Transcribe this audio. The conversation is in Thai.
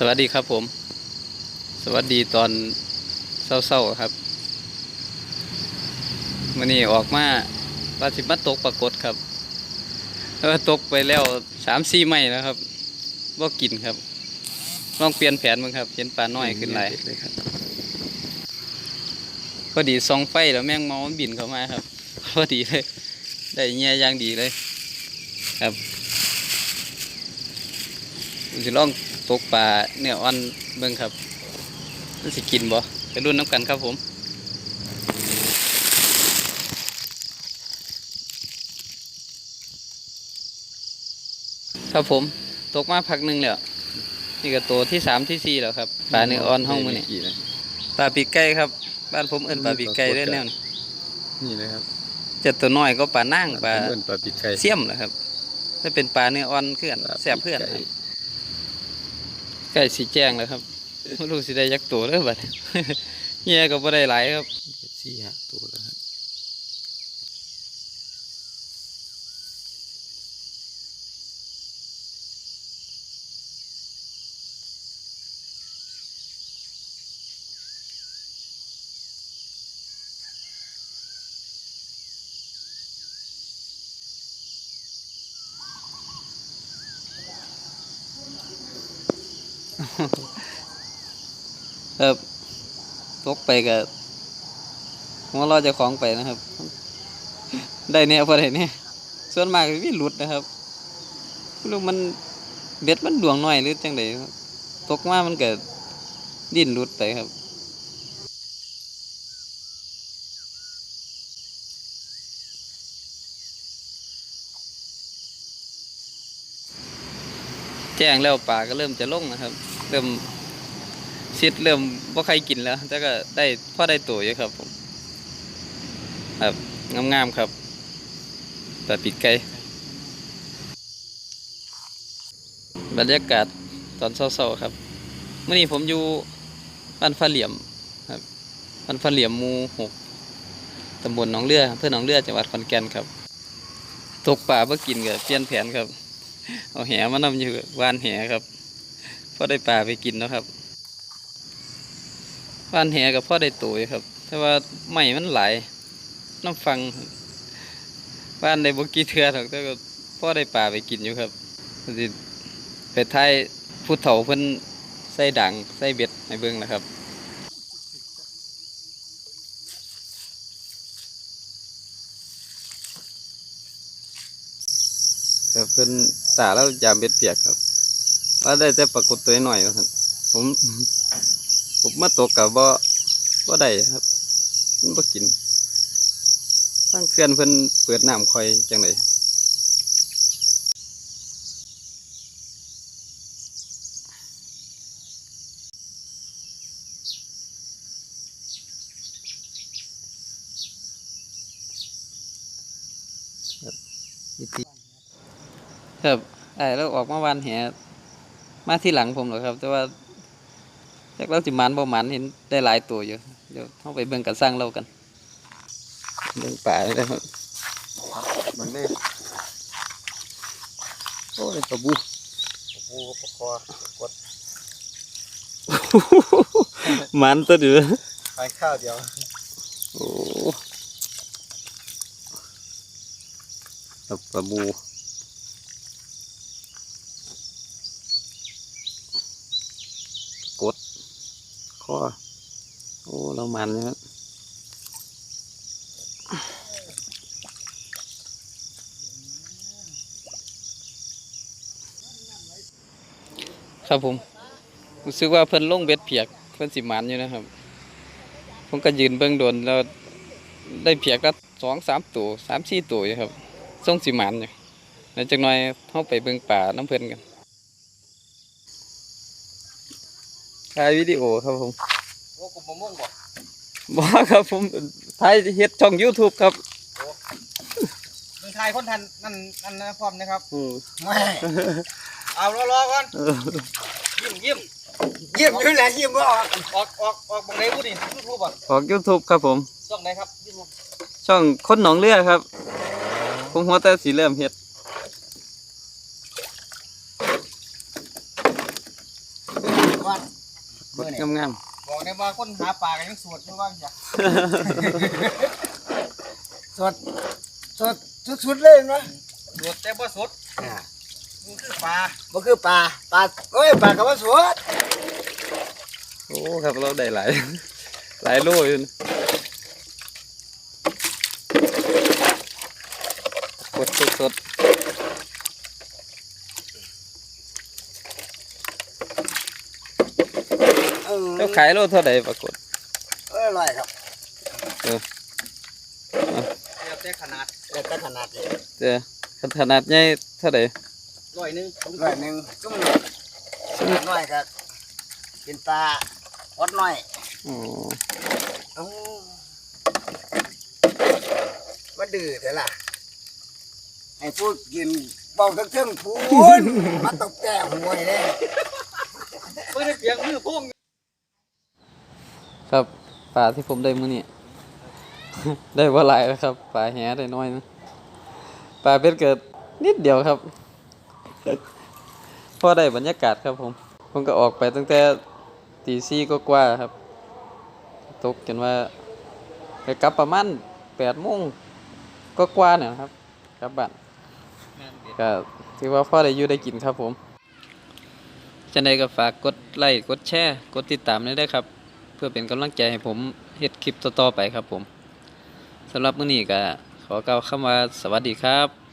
สวัสดีครับผม สวัสดีตอนเศร้าๆครับวันนี้ออกมาว่าสิมาตกปรากฏครับเออตกไปแล้วสามสี่ไม้แล้วครับบ่กินครับลองเปลี่ยนแผนมั้งครับเห็นปลาน้อยขึ้นหลายเลยครับพอดีซองไฟแล้วแมงเมามันบินเข้ามาครับพอดีเลย ได้เงี้ยอย่างดีเลย ครับผมสิลอง ตกปลาเนื้ออ่อนเบิ่งครับมันสิกินบ่ไปรุ่นน้ำกันครับผมครับผมตกมาพักหนึ่งแล้วนี่ก็ตัวที่สามที่สี่แล้วครับปลาเนื้ออ่อนห้องมือนี่กี่เลยปลาปีกไก่ครับ บ้านผมเอิ้นปลาปีกไก่เด้อแนวนี้นี่เลยครับจะตัวน้อยก็ปลานั่งปลาเพื่อนปลาปีกไก่เสี่ยมเหรอครับถ้าเป็นปลาเนื้ออ่อนเพื่อนปลาแซ่บเพื่อนปีกไก่ไก่สีแจ้งแล้วครับไม่รู้สิได้ยักตัวเด้อบัดเฮียก็บ่ได้หลายครับสี่ห้าตัวแล้วครับ ครับตกไปก็หัวเราะเจะของไปนะครับ ได้เนี่ยพอได้เนี่ยส่วนมากก็มีหลุดนะครับลูกมันเบ็ดมันดวงน้อยหรือจังไดตกมามันเกิดิ้นหลุดไปครับ แจ้งแล้วป่าก็เริ่มจะลงนะครับ เริ่มชิดเริ่มว่าใครกินแล้ว แต่ก็ได้พ่อได้ตัวอยู่ครับผมครับงามๆครับ แต่ปิดไกลบรรยากาศตอนเศร้าๆครับเมื่อนี้ผมอยู่บ้านฟ้าเหลี่ยมครับบ้านฟ้าเหลี่ยมหมูหกตำบลหนองเรืออำเพื่อหนองเรือจังหวัดขอนแก่นครับ ตกป่าเพื่อกินกับเปลี่ยนแผนครับ เอาแหมานำอยู่วานแหครับพ่อได้ปลาไปกินนะครับวานแหกับพ่อได้ตัวอยู่ครับ แต่ว่าไม่มันไหลน้ำฟังวานได้บกี่เทือหรอกแต่ก็พ่อได้ปลาไปกินอยู่ครับก็สิไทยผู้เฒ่าเพิ่นใส่ดังใส่เบ็ดในเบื้องนะครับ ครับเพิ่นตาแล้วยามเบ็ดเปียกครับว่าได้แต่ปรากฏตัวหน่อยครับผมผมมาตกกับบ่บ่ได้ครับมันบ่กินตั้งเขื่อนเพิ่นเปิดน้ำคอยจังไดวิธี ครับไอ้แล้วออกมาวานแหมาที่หลังผมเหรอครับ แต่ว่าจากเราสิหมันบ่หมันเห็นได้หลายตัวอยู่เดี๋ยวเข้าไปเบิ่งกันสร้างเรากันเบิ่งป่าเลยครับมันได้โอ้ยปลาบูโอ้โหปลาคอกดหมันตัวเดือไปข้าวเดียวโอ้ครับปลาบู กดข้อโอ้เรามันนะครับครับผมรู้สึกว่าเพิ่นลงเบ็ดเพียกเพิ่นสิมันอยู่นะครับ ผมก็ยืนเบื้องโดนแล้วได้เพียกละสองสามตัวสามสี่ตัวอยู่ครับส่งสิมันอยู่แล้วจักหน่อยเข้าไปเบิ่งป่าน้ำเพิ่นกัน ถ่ายวิดีโอครับผมโอ้กุมมะม่วงบ่บอกครับผมถ่ายเฮ็ดช่อง YouTube ครับมึงทายคนทันนั่นนั่นนะพร้อมนะครับอืมไม่เอารอรอก่อนเออยิ้มยิ้มยิ้มอยู่แหละยิ้มก็ออกออกออกออกบังไดพูดดิยูทูบอะออก YouTube ครับผม ช่องไหนครับยูทูบช่องคนหนองเรือครับผมหัวแต่สีเริ่มเฮ็ด วัน กดงามบอกได้ว่าคนหาปลากันยังสวดอยู่ว่างจ้ะสดสดสุดๆเลยนะสวดแต่บ่สดอ่ามันคือปลาบ่คือปลาปลาโอ้ยปลากับว่าสดๆโอ้ครับเราได้หลายหลายโลอยู่นะกดสด เออๆแล้วขายโลเท่าไหร่ปรากฏเอออร่อยครับเรียบแต่ขนาดแต่ก็ขนาดนี้เจอขนาดใหญ่เท่าไหร่ร้อยหนึงร้อยหนึ่งก็มันขนาดน้อยก็เป็นปลาอดน้อยอ๋อเอ้าว่าดื้อเถอะล่ะให้พูดกินเบาทั้งเทิงพูนมาตกแก่หวยเลยเพิ่นได้เปียงมือพุ่ง ครับปลาที่ผมได้มื้อนี้ได้บ่หลายแล้วครับปลาแหได้น้อยนะปลาเป็ดเกิดนิดเดียวครับพอได้บรรยากาศครับผมผมก็ออกไปตั้งแต่ตีสี่ก็กว่าครับ ตกจนว่าไปกลับประมาณแปดโมงก็กว่าเนี่ยครับกลับบ้านก็ถือว่าพ่อได้อยู่ได้กินครับผมจะได้ก็ฝากกดไลค์กดแชร์ กดติดตามได้ด้วยครับ เพื่อเป็นกำลังใจให้ผมเฮ็ดคลิปต่อๆไปครับผมสำหรับมื้อนี้ก็ขอกล่าวคำว่าสวัสดีครับ